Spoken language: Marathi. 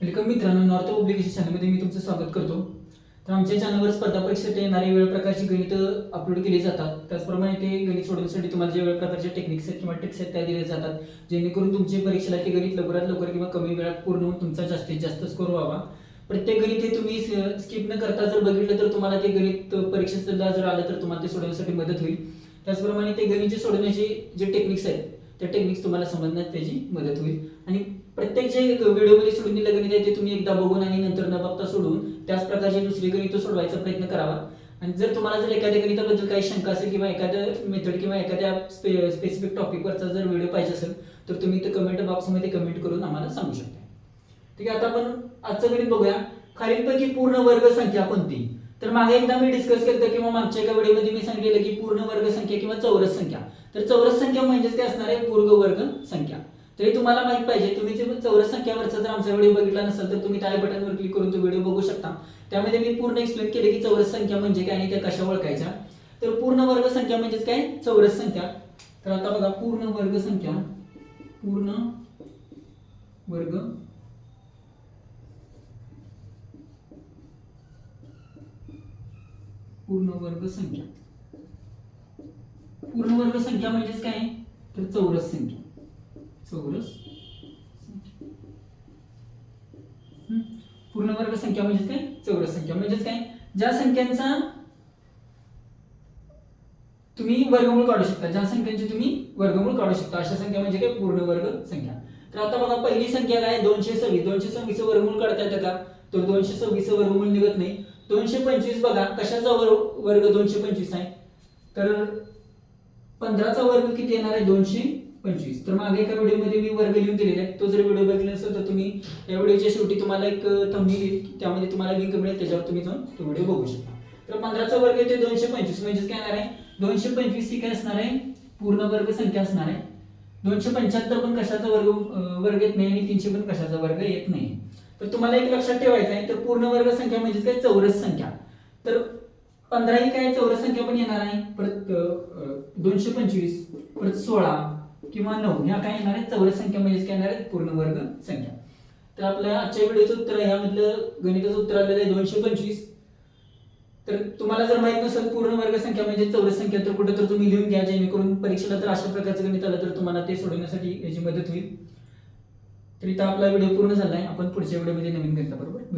म्हणजे वेलकम मित्रांनो नॉर्थ पब्लिकेशन चॅनलमध्ये मी तुमचं स्वागत करतो. तर आमच्या चॅनलवर स्पर्धा परीक्षेसाठी येणारे वेळ प्रकारची गणित अपलोड केली जातात. त्याचप्रमाणे ते गणित सोडवण्यासाठी तुम्हाला जे वेळ प्रकारचे टेक्निक्स आहेत किंवा टिक्स आहेत त्या दिल्या जातात जेणेकरून तुमची परीक्षेला ते गणित लवकरात लवकर किंवा कमी वेळात पूर्ण होऊन तुमचा जास्तीत जास्त स्कोर व्हावा. प्रत्येक गणित हे तुम्ही स्किप न करता जर बघितलं तर तुम्हाला ते गणित परीक्षेत जर आलं तर तुम्हाला ते सोडवण्यासाठी मदत होईल. त्याचप्रमाणे ते गणित जे सोडवण्याचे जे टेक्निक्स आहेत त्या टेक्निक्स तुम्हाला समजण्यात त्याची मदत होईल. आणि प्रत्येक जे व्हिडिओमध्ये सोडून दिलं गणित आहे ते तुम्ही एकदा बघून आणि नंतर न बघता सोडून त्याच प्रकारचे दुसरे गणित सोडवायचा प्रयत्न करावा. आणि जर तुम्हाला जर एखाद्या गणिताबद्दल काही शंका असेल किंवा एखादं मेथड किंवा एखाद्या स्पे स्पेसिफिक टॉपिकवरचा जर व्हिडिओ पाहिजे असेल तर तुम्ही ते कमेंट बॉक्समध्ये कमेंट करून आम्हाला सांगू शकता. ठीक आहे आता आपण आजचं गणित बघूया. खालीलपैकी पूर्ण वर्ग संख्या कोणती? तर मागे एकदा मी डिस्कस केलं किंवा मागच्या एका व्हिडिओमध्ये मी सांगितलेलं की पूर्ण वर्ग संख्या किंवा चौरस संख्या. तर चौरस संख्या म्हणजेच काय असणार आहे? पूर्ण वर्ग संख्या. तर हे तुम्हाला माहीत पाहिजे. तुम्ही जर चौरस संख्यावरचा जर आमचा व्हिडिओ बघितला नसेल तर तुम्ही त्या बटनवर क्लिक करून तो व्हिडिओ बघू शकता. त्यामध्ये मी पूर्ण एक्सप्लेन केले की चौरस संख्या म्हणजे काय आणि त्या कशा ओळखायच्या. तर पूर्ण वर्ग संख्या म्हणजेच काय? चौरस संख्या. तर आता बघा पूर्ण वर्ग संख्या पूर्ण वर्ग पूर्ण वर्ग संख्या. पूर्ण वर्ग संख्या म्हणजेच काय? तर चौरस संख्या. चौरस पूर्ण वर्ग संख्या म्हणजेच काय? चौरस संख्या. म्हणजेच काय? ज्या संख्यांचा तुम्ही वर्गमूळ काढू शकता ज्या संख्यांचे तुम्ही वर्गमूळ काढू शकता अशा संख्या म्हणजे काय? पूर्ण वर्ग संख्या. तर आता बघा पहिली संख्या काय? दोनशे सव्वीस. दोनशे सव्वीस वर्गमूळ काढता येतं का? तर दोनशे सव्वीस वर्गमूळ निघत नाही. दोनशे पंचवीस बघा कशाचा वर्ग दोनशे पंचवीस आहे? तर पंधराचा वर्ग किती येणार आहे? दोनशे पंचवीस. तर मागे एका व्हिडिओमध्ये मी वर्ग लिहून दिलेला आहे तो जर व्हिडिओ बघितला असेल तर तुम्ही या व्हिडिओच्या शेवटी तुम्हाला एक थंबनेल येईल. त्यामध्ये तुम्हाला लिंक मिळेल. त्याच्यावर तुम्ही जाऊन तो व्हिडिओ बघू शकता. तर पंधराचा वर्ग येते दोनशे पंचवीस. म्हणजेच काय येणार आहे? दोनशे पंचवीस ही काय असणार आहे? पूर्ण वर्ग संख्या असणार आहे. दोनशे पंच्याहत्तर पण कशाचा वर्ग वर्ग येत नाही आणि तीनशे पण कशाचा वर्ग येत नाही. तर तुम्हाला एक लक्षात ठेवायचं आहे. तर पूर्ण वर्ग संख्या म्हणजेच काय? चौरस संख्या. तर पंधरा ही काय चौरस संख्या पण येणार आहे परत दोनशे पंचवीस परत सोळा किंवा नऊ ह्या काय येणार आहेत? चौरस संख्या म्हणजेच काय येणार आहेत? पूर्ण वर्ग संख्या. तर आपल्या आजच्या व्हिडिओचं उत्तर ह्यामधलं गणिताचं उत्तर आलेलं आहे दोनशे पंचवीस. तर तुम्हाला जर माहीत नसेल पूर्ण वर्ग संख्या म्हणजे चौरस संख्या तर कुठं तर तुम्ही लिहून घ्या जेणेकरून परीक्षेला जर अशा प्रकारचं गणित आलं तर तुम्हाला ते सोडवण्यासाठी याची मदत होईल. तर इथं आपला व्हिडिओ पूर्ण झाला आहे आपण पुढच्या व्हिडिओमध्ये नवीन गणिताबरोबर बरोबर